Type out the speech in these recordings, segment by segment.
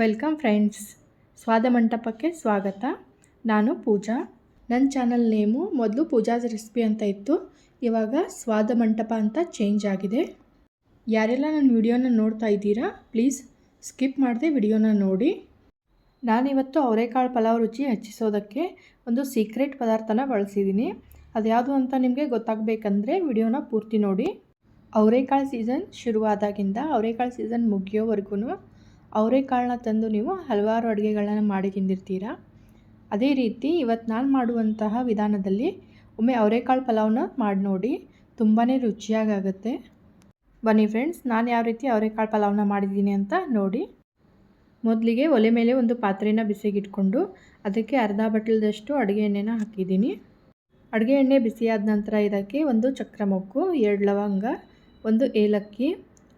Welcome friends. ಸ್ವಾದ ಮಂಟಪಕ್ಕೆ ಸ್ವಾಗತ. ನಾನು ಪೂಜಾ. ನನ್ನ ಚಾನಲ್ ನೇಮು ಮೊದಲು ಪೂಜಾಸ್ ರೆಸಿಪಿ ಅಂತ ಇತ್ತು. ಇವಾಗ ಸ್ವಾದ ಮಂಟಪ ಅಂತ ಚೇಂಜ್ ಆಗಿದೆ. ಯಾರೆಲ್ಲ ನನ್ನ ವಿಡಿಯೋನ ನೋಡ್ತಾ ಇದ್ದೀರಾ, ಪ್ಲೀಸ್ ಸ್ಕಿಪ್ ಮಾಡದೆ ವಿಡಿಯೋನ ನೋಡಿ. ನಾನಿವತ್ತು ಅವರೆಕಾಳು ಪಲಾವ್ ರುಚಿ ಹೆಚ್ಚಿಸೋದಕ್ಕೆ ಒಂದು ಸೀಕ್ರೆಟ್ ಪದಾರ್ಥನ ಬಳಸಿದ್ದೀನಿ. ಅದ್ಯಾವುದು ಅಂತ ನಿಮಗೆ ಗೊತ್ತಾಗಬೇಕಂದ್ರೆ ವಿಡಿಯೋನ ಪೂರ್ತಿ ನೋಡಿ. ಅವರೆಕಾಳು ಸೀಸನ್ ಶುರುವಾದಾಗಿಂದ ಅವರೆಕಾಳು ಸೀಸನ್ ಮುಗಿಯೋವರೆಗೂ ಅವರೆಕಾಳನ್ನ ತಂದು ನೀವು ಹಲವಾರು ಅಡುಗೆಗಳನ್ನ ಮಾಡಿ ತಿಂದಿರ್ತೀರ? ಅದೇ ರೀತಿ ಇವತ್ತು ನಾನು ಮಾಡುವಂತಹ ವಿಧಾನದಲ್ಲಿ ಒಮ್ಮೆ ಅವರೆಕಾಳು ಪಲಾವ್ನ ಮಾಡಿ ನೋಡಿ ತುಂಬಾ ರುಚಿಯಾಗುತ್ತೆ ಬನ್ನಿ ಫ್ರೆಂಡ್ಸ್ ನಾನು ಯಾವ ರೀತಿ ಅವರೆಕಾಳು ಪಲಾವ್ನ ಮಾಡಿದ್ದೀನಿ ಅಂತ ನೋಡಿ. ಮೊದಲಿಗೆ ಒಲೆ ಮೇಲೆ ಒಂದು ಪಾತ್ರೆನ ಬಿಸಿಗಿಟ್ಕೊಂಡು ಅದಕ್ಕೆ ಅರ್ಧ ಬಟ್ಲದಷ್ಟು ಅಡುಗೆ ಎಣ್ಣೆನ ಹಾಕಿದ್ದೀನಿ. ಅಡುಗೆ ಎಣ್ಣೆ ಬಿಸಿಯಾದ ನಂತರ ಇದಕ್ಕೆ ಒಂದು ಚಕ್ರ ಮೊಗ್ಗು, ಎರಡು ಲವಂಗ, ಒಂದು ಏಲಕ್ಕಿ,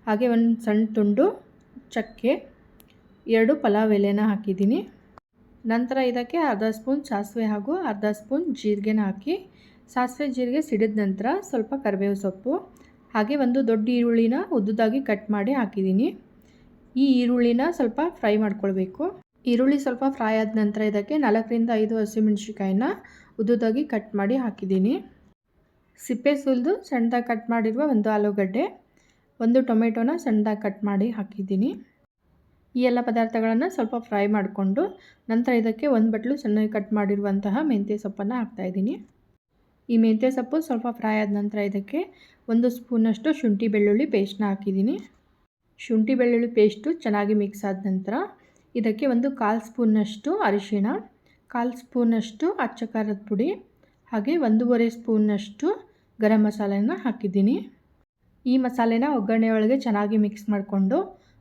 ಹಾಗೆ ಒಂದು ಸಣ್ಣ ತುಂಡು ಚಕ್ಕೆ ಎರಡು ಪಲಾವ್ ಎಲೆನ ಹಾಕಿದ್ದೀನಿ. ನಂತರ ಇದಕ್ಕೆ ಅರ್ಧ ಸ್ಪೂನ್ ಸಾಸಿವೆ ಹಾಗೂ ಅರ್ಧ ಸ್ಪೂನ್ ಜೀರಿಗೆನ ಹಾಕಿ, ಸಾಸಿವೆ ಜೀರಿಗೆ ಸಿಡಿದ ನಂತರ ಸ್ವಲ್ಪ ಕರಿಬೇವು ಸೊಪ್ಪು, ಹಾಗೆ ಒಂದು ದೊಡ್ಡ ಈರುಳ್ಳಿನ ಉದ್ದುದಾಗಿ ಕಟ್ ಮಾಡಿ ಹಾಕಿದ್ದೀನಿ. ಈ ಈರುಳ್ಳಿನ ಸ್ವಲ್ಪ ಫ್ರೈ ಮಾಡ್ಕೊಳ್ಬೇಕು. ಈರುಳ್ಳಿ ಸ್ವಲ್ಪ ಫ್ರೈ ಆದ ನಂತರ ಇದಕ್ಕೆ ನಾಲ್ಕರಿಂದ ಐದು ಹಸಿಮೆಣ್ಸಿಕಾಯಿನ ಉದ್ದುದಾಗಿ ಕಟ್ ಮಾಡಿ ಹಾಕಿದ್ದೀನಿ. ಸಿಪ್ಪೆ ಸುಲಿದು ಸಣ್ಣದಾಗಿ ಕಟ್ ಮಾಡಿರುವ ಒಂದು ಆಲೂಗಡ್ಡೆ, ಒಂದು ಟೊಮೆಟೊನ ಸಣ್ಣದಾಗಿ ಕಟ್ ಮಾಡಿ ಹಾಕಿದ್ದೀನಿ. ಈ ಎಲ್ಲ ಪದಾರ್ಥಗಳನ್ನು ಸ್ವಲ್ಪ ಫ್ರೈ ಮಾಡಿಕೊಂಡು ನಂತರ ಇದಕ್ಕೆ ಒಂದು ಬಟ್ಲು ಸಣ್ಣಗೆ ಕಟ್ ಮಾಡಿರುವಂತಹ ಮೆಂತ್ಯ ಸೊಪ್ಪನ್ನು ಹಾಕ್ತಾಯಿದ್ದೀನಿ ಈ ಮೆಂತ್ಯ ಸೊಪ್ಪು ಸ್ವಲ್ಪ ಫ್ರೈ ಆದ ನಂತರ ಇದಕ್ಕೆ ಒಂದು ಸ್ಪೂನಷ್ಟು ಶುಂಠಿ ಬೆಳ್ಳುಳ್ಳಿ ಪೇಸ್ಟ್ನ ಹಾಕಿದ್ದೀನಿ. ಶುಂಠಿ ಬೆಳ್ಳುಳ್ಳಿ ಪೇಸ್ಟು ಚೆನ್ನಾಗಿ ಮಿಕ್ಸ್ ಆದ ನಂತರ ಇದಕ್ಕೆ ಒಂದು ಕಾಲು ಸ್ಪೂನಷ್ಟು ಅರಿಶಿಣ, ಕಾಲು ಸ್ಪೂನಷ್ಟು ಅಚ್ಚ ಖಾರದ ಪುಡಿ, ಹಾಗೆ ಒಂದೂವರೆ ಸ್ಪೂನ್ನಷ್ಟು ಗರಂ ಮಸಾಲೆನ ಹಾಕಿದ್ದೀನಿ. ಈ ಮಸಾಲೆನ ಒಗ್ಗರಣೆ ಒಳಗೆ ಚೆನ್ನಾಗಿ ಮಿಕ್ಸ್ ಮಾಡಿಕೊಂಡು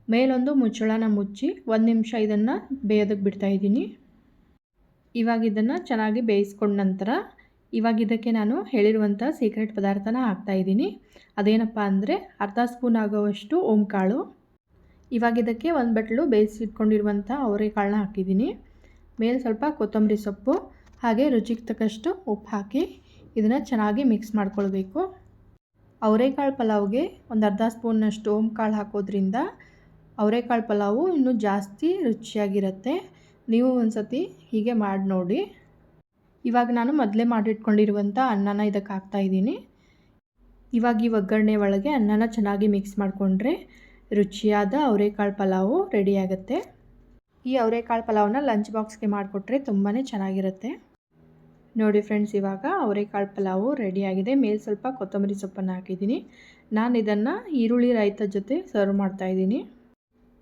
ಮೇಲೊಂದು ಮುಚ್ಚಳನ ಮುಚ್ಚಿ ಒಂದು ನಿಮಿಷ ಇದನ್ನು ಬೇಯೋದಕ್ಕೆ ಬಿಡ್ತಾಯಿದ್ದೀನಿ ಇವಾಗ ಇದನ್ನು ಚೆನ್ನಾಗಿ ಬೇಯಿಸ್ಕೊಂಡ ನಂತರ ಇವಾಗ ಇದಕ್ಕೆ ನಾನು ಹೇಳಿರುವಂಥ ಸೀಕ್ರೆಟ್ ಪದಾರ್ಥನ ಹಾಕ್ತಾಯಿದ್ದೀನಿ ಅದೇನಪ್ಪ ಅಂದರೆ ಅರ್ಧ ಸ್ಪೂನ್ ಆಗೋವಷ್ಟು ಓಂಕಾಳು. ಇವಾಗ ಇದಕ್ಕೆ ಒಂದು ಬಟ್ಲು ಬೇಯಿಸಿಟ್ಕೊಂಡಿರುವಂಥ ಅವರೆಕಾಳನ್ನ ಹಾಕಿದ್ದೀನಿ. ಮೇಲೆ ಸ್ವಲ್ಪ ಕೊತ್ತಂಬರಿ ಸೊಪ್ಪು, ಹಾಗೆ ರುಚಿಗೆ ತಕ್ಕಷ್ಟು ಉಪ್ಪು ಹಾಕಿ ಇದನ್ನು ಚೆನ್ನಾಗಿ ಮಿಕ್ಸ್ ಮಾಡ್ಕೊಳ್ಬೇಕು. ಅವರೆಕಾಳು ಪಲಾವ್ಗೆ ಒಂದು ಅರ್ಧ ಸ್ಪೂನ್ನಷ್ಟು ಓಂಕಾಳು ಹಾಕೋದ್ರಿಂದ ಅವರೆಕಾಳು ಪಲಾವು ಇನ್ನೂ ಜಾಸ್ತಿ ರುಚಿಯಾಗಿರುತ್ತೆ. ನೀವು ಒಂದು ಸತಿ ಹೀಗೆ ಮಾಡಿ ನೋಡಿ. ಇವಾಗ ನಾನು ಮೊದಲೇ ಮಾಡಿಟ್ಕೊಂಡಿರುವಂಥ ಅನ್ನನ ಇದಕ್ಕೆ ಹಾಕ್ತಾಯಿದ್ದೀನಿ ಇವಾಗ ಈ ಒಗ್ಗರಣೆ ಒಳಗೆ ಅನ್ನನ ಚೆನ್ನಾಗಿ ಮಿಕ್ಸ್ ಮಾಡಿಕೊಂಡ್ರೆ ರುಚಿಯಾದ ಅವರೆಕಾಳು ಪಲಾವು ರೆಡಿಯಾಗುತ್ತೆ ಈ ಅವರೆಕಾಳು ಪಲಾವನ್ನ ಲಂಚ್ ಬಾಕ್ಸ್ಗೆ ಮಾಡಿಕೊಟ್ರೆ ತುಂಬಾ ಚೆನ್ನಾಗಿರುತ್ತೆ. ನೋಡಿ ಫ್ರೆಂಡ್ಸ್, ಇವಾಗ ಅವರೆಕಾಳು ಪಲಾವು ರೆಡಿಯಾಗಿದೆ ಮೇಲೆ ಸ್ವಲ್ಪ ಕೊತ್ತಂಬರಿ ಸೊಪ್ಪನ್ನು ಹಾಕಿದ್ದೀನಿ. ನಾನು ಇದನ್ನು ಈರುಳ್ಳಿ ರೈತ ಜೊತೆ ಸರ್ವ್ ಮಾಡ್ತಾಯಿದ್ದೀನಿ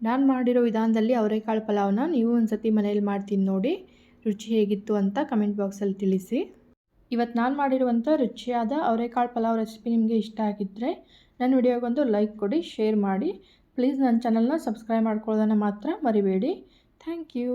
ನಾನು ಮಾಡಿರೋ ವಿಧಾನದಲ್ಲಿ ಅವರೆಕಾಳು ಪಲಾವ್ನ ನೀವು ಒಂದು ಸತಿ ಮನೇಲಿ ಮಾಡ್ತೀನಿ ನೋಡಿ. ರುಚಿ ಹೇಗಿತ್ತು ಅಂತ ಕಮೆಂಟ್ ಬಾಕ್ಸಲ್ಲಿ ತಿಳಿಸಿ. ಇವತ್ತು ನಾನು ಮಾಡಿರುವಂಥ ರುಚಿಯಾದ ಅವರೆಕಾಳು ಪಲಾವ್ ರೆಸಿಪಿ ನಿಮಗೆ ಇಷ್ಟ ಆಗಿದ್ದರೆ ನನ್ನ ವಿಡಿಯೋಗೊಂದು ಲೈಕ್ ಕೊಡಿ ಶೇರ್ ಮಾಡಿ. ಪ್ಲೀಸ್ ನನ್ನ ಚಾನಲ್ನ ಸಬ್ಸ್ಕ್ರೈಬ್ ಮಾಡ್ಕೊಳ್ಳೋದನ್ನು ಮಾತ್ರ ಮರಿಬೇಡಿ. Thank you